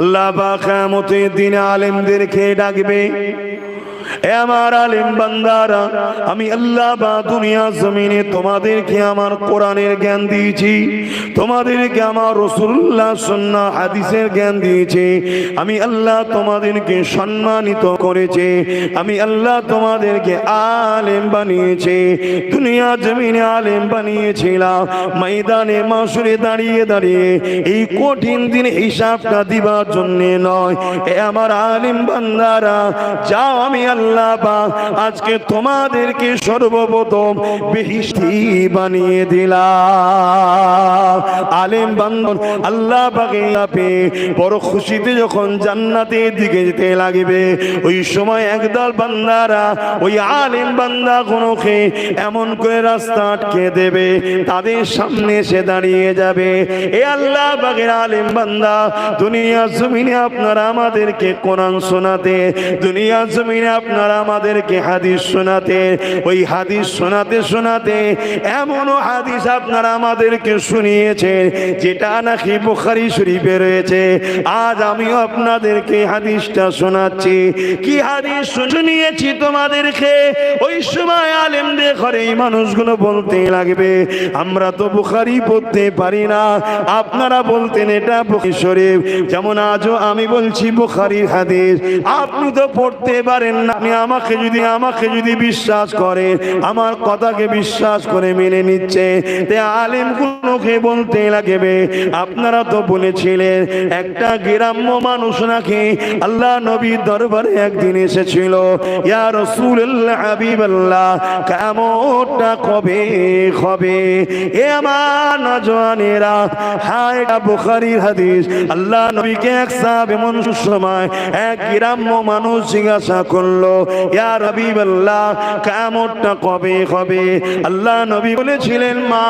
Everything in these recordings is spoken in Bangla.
আল্লাহ বা কেমতের দিনে আলেমদেরকে ডাকবে। আমার আলেম বান্দারা, আমি আল্লাহ বা দুনিয়া জমিনে তোমাদেরকে আমার কোরআনের জ্ঞান দিয়েছি, তোমাদেরকে আমার রসুল্লাহ সন্না হাদিসের জ্ঞান দিয়েছি, আমি আল্লাহ তোমাদেরকে সম্মানিত করেছে, আমি আল্লাহ তোমাদেরকে আলেম বানিয়েছে, দুনিয়া জমিনে আলেম বানিয়েছিলাম, ময়দানে মাসুরে দাঁড়িয়ে দাঁড়িয়ে এই কঠিন দিন হিসাবটা দিবার জন্যে নয়। এ আমার আলিম বান্দারা, যাও আমি আল্লাহ পাক আজকে তোমাদেরকে সর্বপ্রথম বেহিস্তি বানিয়ে দিলাম। আলেম বান্ধন আল্লাহ পাকে বড় খুশিতে যখন জান্নাতের দিকে যেতে লাগবে, ওই সময় একদল বান্দারা, ওই আলেম বান্দা গুলোকে এমন করে রাস্তা আটকে দেবে, তাদের সামনে এসে দাঁড়িয়ে যাবে। এ আল্লাহ বাগের আলেম বান্দা, দুনিয়া জমিনে আপনারা আমাদেরকে কোরআন শোনাতে, দুনিয়া জমিনে আপনারা আমাদেরকে হাদিস শোনাতে, ওই হাদিস শোনাতে শোনাতে এমনও হাদিস আপনারা আমাদেরকে শুনিয়েছেন, যেটা নাকি বুখারি শরীফে রয়েছে। আজ আমিও আপনাদেরকে হাদিসটা শোনাচ্ছি। কি হাদিস শুনিয়েছি তোমাদেরকে? ওই সময় আলেমদের ঘরে এই মানুষগুলো বলতে লাগবে, আমরা তো বুখারি পড়তে পারি না। আপনারা বলতেন, এটা বুখারী শরীফ। যেমন আজও আমি বলছি, বুখারির হাদিস। আপনি তো পড়তে পারেন না, আপনি আমাকে যদি আমাকে যদি বিশ্বাস করে, আমার কথাকে বিশ্বাস করে মেনে নিচ্ছে, তে আলেমগুলোকে বলতে লাগবে, আপনারা তো বলেছিলেন, একটা গ্রাম্য মানুষ নাকি আল্লাহ নবী দরবারে একদিন এসেছিল, ইয়া রাসূলুল্লাহ, হাবিবাল্লাহ, কেমনটা কবে হবে? এ আমার নজওয়ানেরা, হায় বুখারীর হাদিস, আল্লাহ নবীকে এক সাহাব এমন সময় এক গ্রাম্য মানুষ জিজ্ঞাসা করল ইয়া হাবিবাল্লাহ কিয়ামতটা কবে হবে? আল্লাহ নবী বলেছিলেন, মা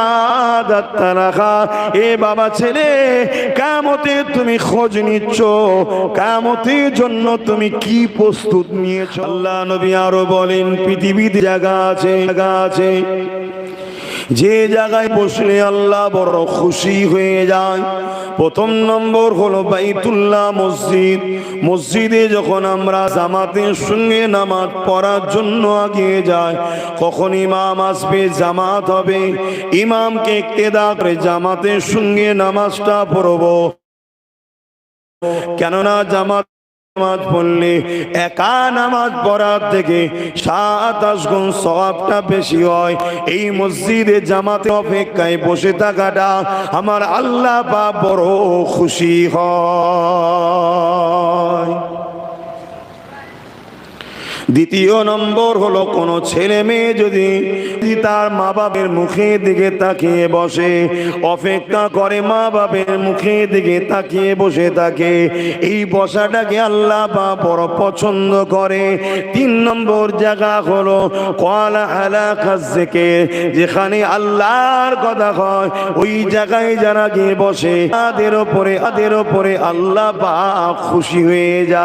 এ বাবা ছেলে কামতে তুমি খোঁজ নিচ্ছ? কামতের জন্য তুমি কি প্রস্তুত নিয়েছো? আল্লাহ নবী আরও বলেন পৃথিবীতে জায়গা আছে জায়গা আছে। যে জায়গায় বসলে আল্লাহ বড় খুশি হয়ে যায়। প্রথম নম্বর হলো বাইতুল্লাহ মসজিদ। মসজিদে যখন আমরা জামাতের সঙ্গে নামাজ পড়ার জন্য আগিয়ে যায় কখন ইমাম আসবে, জামাত হবে। ইমামকে কেদা করে জামাতের সঙ্গে নামাজটা পড়ব। কেননা জামাত নামাজ পড়লে একা নামাজ পড়ার থেকে সাতাশ গুণ সবটা বেশি হয়। এই মসজিদে জামাতে অপেক্ষায় বসে থাকাটা আমার আল্লাহ বা বড় খুশি হয়। দ্বিতীয় নম্বর হলো কোনো ছেলে মেয়ে যদি তার মা বাবের মুখের দিকে তাকিয়ে বসে, অপেক্ষা করে মা বাবের মুখের দিকে তাকিয়ে বসে থাকে, এই বসাটাকে আল্লাহ বা বড় পছন্দ করে। তিন নম্বর জায়গা হলো কলা থেকে যেখানে আল্লাহর কথা হয় ওই জায়গায় যারা গিয়ে বসে, তাদের ওপরে তাদের ওপরে আল্লাহ বা খুশি হয়ে যায়।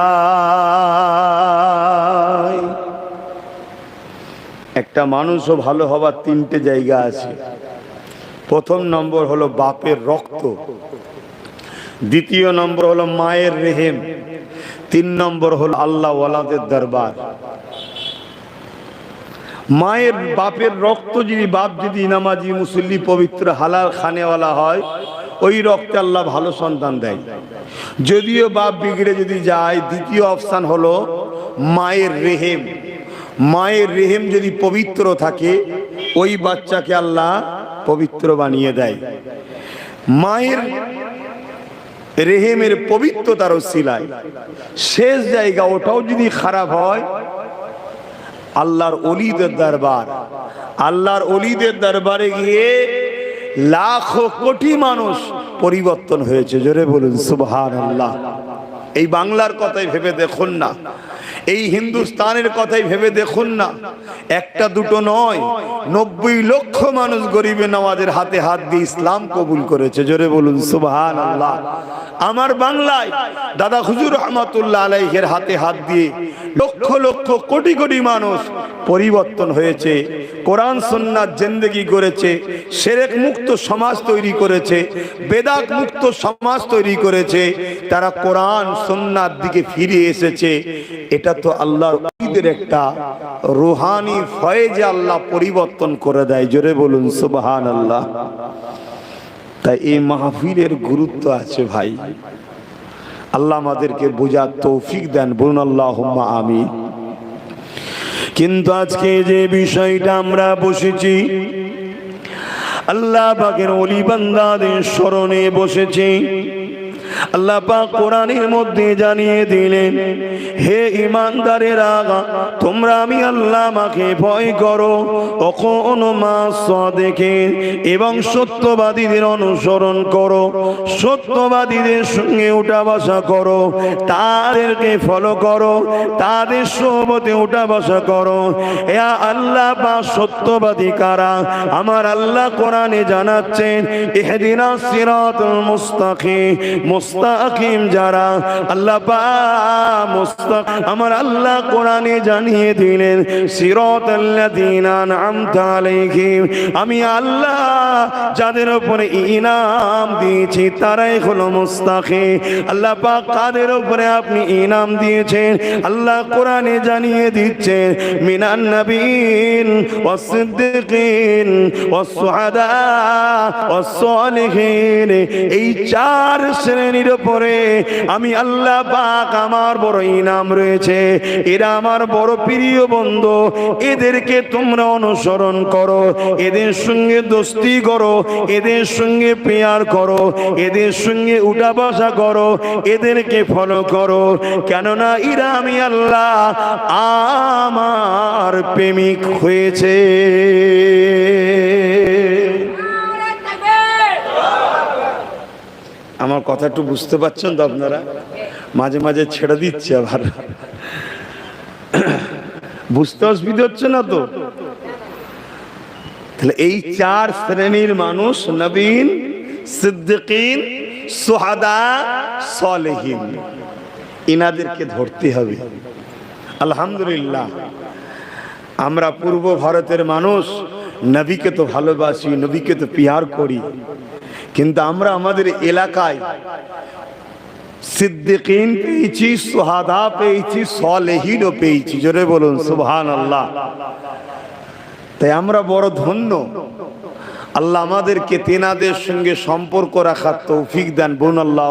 একটা মানুষও ভালো হবার তিনটে জায়গা আছে। প্রথম নম্বর হলো বাপের রক্ত। দ্বিতীয় নম্বর হলো মায়ের রেহেম। তিন নম্বর হলো আল্লাহ ওয়ালাদের দরবার। মায়ের বাপের রক্ত যদি বাপ যদি নামাজি মুসল্লি পবিত্র হালাল খানেওয়ালা হয়, ওই রক্তে আল্লাহ ভালো সন্তান দেয়। যদিও বাপ বিগড়ে যদি যায়, দ্বিতীয় অপশান হলো মায়ের রেহেম। মায়ের রেহেম যদি পবিত্র থাকে, ওই বাচ্চাকে আল্লাহ পবিত্র বানিয়ে দেয়। মায়ের রেহেমের পবিত্রতার সিলায় শেষ জায়গা ওটাও যদি খারাপ হয়, আল্লাহর অলিদের দরবার। আল্লাহর অলিদের দরবারে গিয়ে লাখো কোটি মানুষ পরিবর্তন হয়েছে। জোরে বলুন সুবহান আল্লাহ এই বাংলার কথাই ভেবে দেখুন না। এই হিন্দুস্তানের কথাই ভেবে দেখুন না। একটা দুটো নয়, নব্বই লক্ষ মানুষ গরিবে নামাজের হাতে হাত দিয়ে ইসলাম কবুল করেছে। জোরে বলুন সুবহান আল্লাহ আমার বাংলায় দাদা হুজুর রহমতুল্লাহ আলাইহের হাতে হাত দিয়ে লক্ষ লক্ষ কোটি কোটি মানুষ পরিবর্তন হয়েছে। কোরআন সন্ন্যাত জিন্দগি করেছে, সেরেক মুক্ত সমাজ তৈরি করেছে, বেদাত মুক্ত সমাজ তৈরি করেছে, তারা কোরআন সন্ন্যাত দিকে ফিরে এসেছে। এটা তো আল্লাহর ঈদের একটা রুহানি ফয়েজে আল্লাহ পরিবর্তন করে দেয়। জোরে বলুন সুবাহান আল্লাহ তাই এই মাহফিলের গুরুত্ব আছে ভাই। আল্লাহ আমাদেরকে বোঝার তৌফিক দেন। বলুন আল্লাহ আমি কিন্তু আজকে যে বিষয়টা আমরা বসেছি আল্লাহ বাগের অলি বান্দাদের স্মরণে বসেছি আল্লাহ পাক কোরআনের মধ্যে জানিয়ে দিলেন, হে ইমানদারের আগা তোমরা আমি আল্লাহ মাকে ভয় করো অখন মাস দেখে এবং সত্যবাদীদের অনুসরণ করো, সত্যবাদীদের সঙ্গে উঠা বসা করো, তাদেরকে ফলো করো, তাদের সোবতে উঠা বসা করো। এ আল্লাহ বা সত্যবাদী কারা? আমার আল্লাহ কোরআনে জানাচ্ছেন এহদিনা সিরাতুল মুস্তাকিম মুস্তাকিম যারা আল্লাহ মুস্তাক আমার আল্লাহ কোরআনে জানিয়ে দিলেন আন'আমতা আলাইহিম। আমি আল্লাহ যাদের উপরে ইনাম দিয়েছি, তারাই হলো মুস্তাকিম। আল্লাহ পাক কাদের উপরে আপনি ইনাম দিয়েছেন? আল্লাহ কোরআনে জানিয়ে দিচ্ছেন, মিনান নবীন ওয়াসিদ্দিকিন ওয়াসসুহাদা ওয়াসসালিহিন এই চার শ্রেণির উপরে আমি আল্লাহ পাক আমার বড় ইনাম রয়েছে। এরা আমার বড় প্রিয় বন্ধু। এদেরকে তোমরা অনুসরণ করো। এদের সঙ্গে দোস্তি করো। এদের সঙ্গে পেয়ার করো। এদের সঙ্গে উঠা বসা করো। এদেরকে ফলো করো। কেননা এরা আমি আল্লাহ আমার প্রেমিক হয়েছে। আমার কথা একটু বুঝতে পারছেন তো আপনারা? মাঝে মাঝে ছেড়ে দিচ্ছে আবার। বুঝতে অসুবিধা হচ্ছে না তো? তাহলে এই চার শ্রেণির মানুষ নবীন, সিদ্দিকিন, সোহাদা, সলেহীন। ইনাদেরকে ধরতে হবে। আলহামদুলিল্লাহ। আমরা পূর্ব ভারতের মানুষ, নবীকে তো ভালোবাসি, নবীকে তো পিয়ার করি। কিন্তু আমরা আমাদের এলাকায় সিদ্দিকিন পেয়েছি, সোহাদা পেয়েছি, সলেহীনও পেয়েছি। জোরে বলুন সুবহান আল্লাহ তাই আমরা বড় ধন্য। আল্লাহ আমাদেরকে তেনাদের সঙ্গে সম্পর্ক রাখার তৌফিক দেন। বোন আল্লাহ।